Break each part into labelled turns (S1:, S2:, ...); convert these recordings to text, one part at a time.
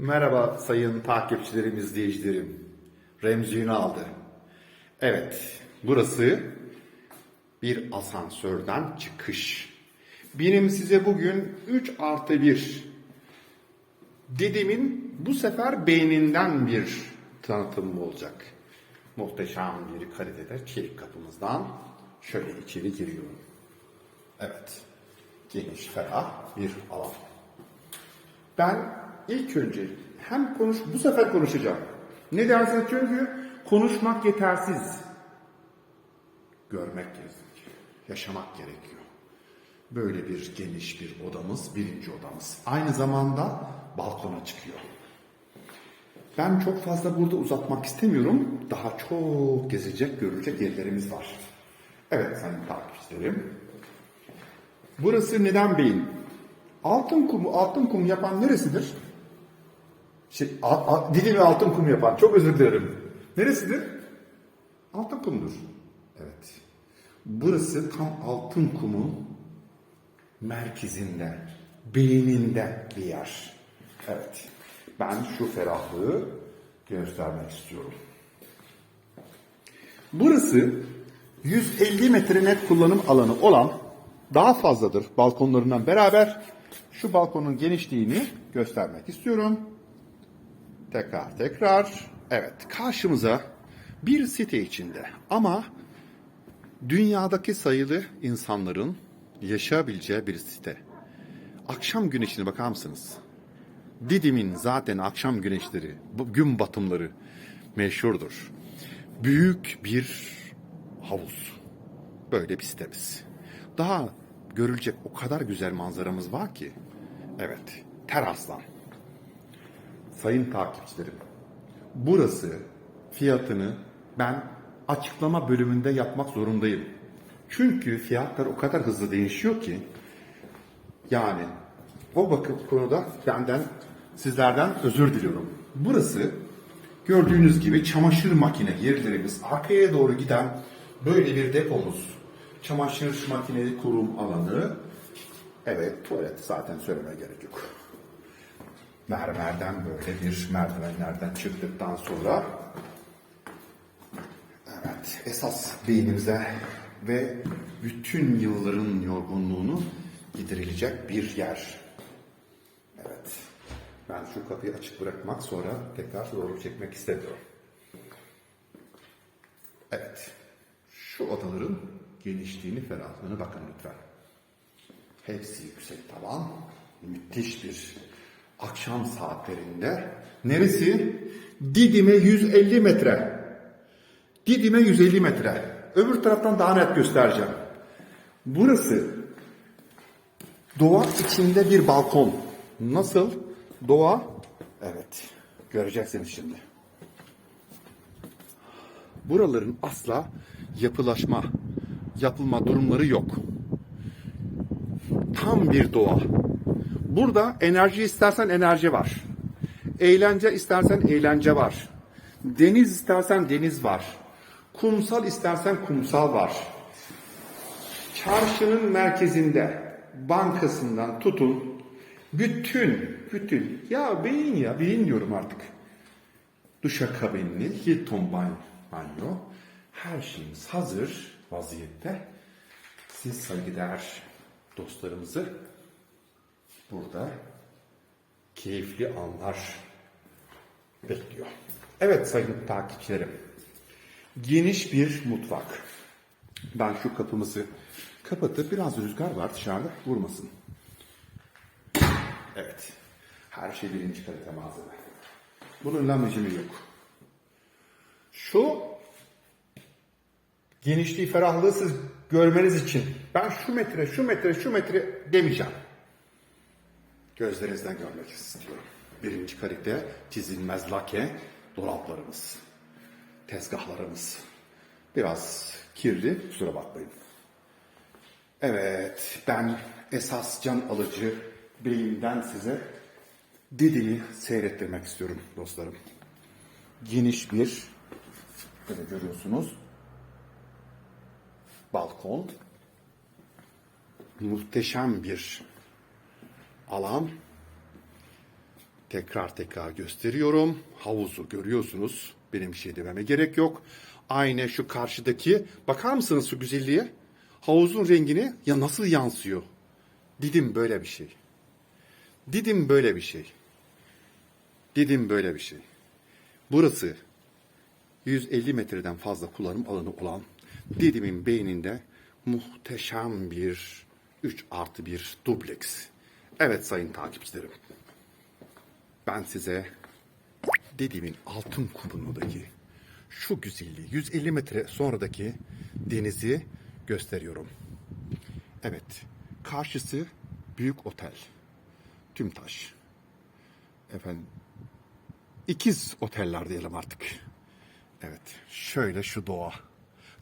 S1: Merhaba sayın takipçilerim, izleyicilerim. Remzi Ünal'dı. Evet, burası bir asansörden çıkış. Benim size bugün 3 artı 1 dedemin bu sefer beyninden bir tanıtım olacak. Muhteşem bir kalitede çelik kapımızdan şöyle içeri giriyorum. Evet, geniş, ferah bir alan. Ben ilk önce hem konuş, bu sefer konuşacağım. Ne dersiniz? Çünkü konuşmak yetersiz. Görmek gerekiyor. Yaşamak gerekiyor. Böyle bir geniş bir odamız, birinci odamız. Aynı zamanda balkona çıkıyor. Ben çok fazla burada uzatmak istemiyorum. Daha çok gezecek, görülecek yerlerimiz var. Evet sayın takipçilerim. Burası neden beyin? Altın kumu, altın kum yapan neresidir? Şey, a, a, Didim'i altın kum yapan. Çok özür dilerim. Neresidir? Altın kumdur. Evet. Burası tam altın kumun merkezinde, beyninde bir yer. Evet. Ben şu ferahlığı göstermek istiyorum. Burası 150 metre net kullanım alanı olan daha fazladır balkonlarından beraber şu balkonun genişliğini göstermek istiyorum. Tekrar tekrar. Evet karşımıza bir site içinde ama dünyadaki sayılı insanların yaşayabileceği bir site. Akşam güneşine bakar mısınız? Didim'in zaten akşam güneşleri, gün batımları meşhurdur. Büyük bir havuz. Böyle bir sitemiz. Daha görülecek o kadar güzel manzaramız var ki. Evet, teraslan. Sayın takipçilerim, burası fiyatını ben açıklama bölümünde yapmak zorundayım. Çünkü fiyatlar o kadar hızlı değişiyor ki yani o bakım konuda benden sizlerden özür diliyorum. Burası gördüğünüz gibi çamaşır makine yerlerimiz arkaya doğru giden böyle bir depomuz. Çamaşır makineli kurum alanı. Evet tuvalet zaten söylemeye gerek yok. Mermerden böyle bir merdivenlerden çıktıktan sonra evet esas beynimize ve bütün yılların yorgunluğunu giderilecek bir yer. Evet. Ben şu kapıyı açık bırakmak sonra tekrar zorluk çekmek istemiyorum. Evet. Şu odaların genişliğini, ferahlığını bakın lütfen. Hepsi yüksek tavan. Müthiş bir akşam saatlerinde. Neresi? Didim'e 150 metre. Didim'e 150 metre. Öbür taraftan daha net göstereceğim. Burası doğa içinde bir balkon. Nasıl? Doğa. Evet. Göreceksiniz şimdi. Buraların asla yapılaşma, yapılma durumları yok. Tam bir doğa. Burada enerji istersen enerji var. Eğlence istersen eğlence var. Deniz istersen deniz var. Kumsal istersen kumsal var. Çarşının merkezinde bankasından tutun bütün bütün ya beyin ya beyin diyorum artık. Duşakabinli Hilton banyo her şeyimiz hazır vaziyette. Siz saygıdeğer dostlarımızı burada keyifli anlar bekliyor. Evet sayın takipçilerim. Geniş bir mutfak. Ben şu kapımızı kapatıp biraz rüzgar var dışarıda vurmasın. Evet. Her şey birinci kalite malzeme. Bunun lamıcımı yok. Şu genişliği, ferahlığı siz görmeniz için ben şu metre, şu metre, şu metre demeyeceğim. Gözlerinizden görmek istiyorum. Birinci kalite çizilmez lake dolaplarımız, tezgahlarımız. Biraz kirli, kusura bakmayın. Evet, ben esas can alıcı beyinden size Didim'i seyrettirmek istiyorum dostlarım. Geniş bir, böyle görüyorsunuz, balkon, muhteşem bir alan. Tekrar tekrar gösteriyorum. Havuzu görüyorsunuz. Benim bir şey dememe gerek yok. Aynı şu karşıdaki bakar mısınız şu güzelliğe? Havuzun rengini ya nasıl yansıyor? Didim böyle bir şey. Didim böyle bir şey. Didim böyle bir şey. Burası 150 metreden fazla kullanım alanı olan Didim'in beyninde muhteşem bir 3 artı 1 dubleks. Evet sayın takipçilerim. Ben size Didim'in altın kumrundaki şu güzelliği 150 metre sonradaki denizi gösteriyorum. Evet. Karşısı büyük otel. Tümtaş. Efendim ikiz oteller diyelim artık. Evet. Şöyle şu doğa.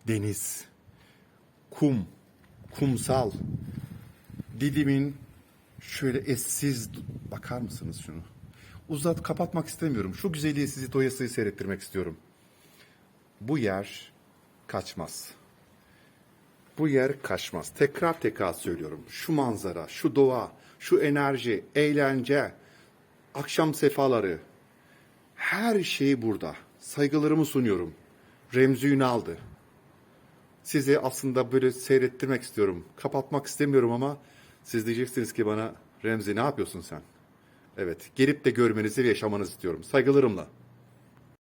S1: Deniz. Kum. Kumsal. Didim'in şöyle eşsiz bakar mısınız şunu? Uzat kapatmak istemiyorum. Şu güzelliği sizi doyasıya seyrettirmek istiyorum. Bu yer kaçmaz. Bu yer kaçmaz. Tekrar tekrar söylüyorum. Şu manzara, şu doğa, şu enerji, eğlence, akşam sefaları, her şey burada. Saygılarımı sunuyorum. Remzi Ünal'dı. Sizi aslında böyle seyrettirmek istiyorum. Kapatmak istemiyorum ama siz diyeceksiniz ki bana Remzi ne yapıyorsun sen? Evet, gelip de görmenizi ve yaşamanızı istiyorum. Saygılarımla.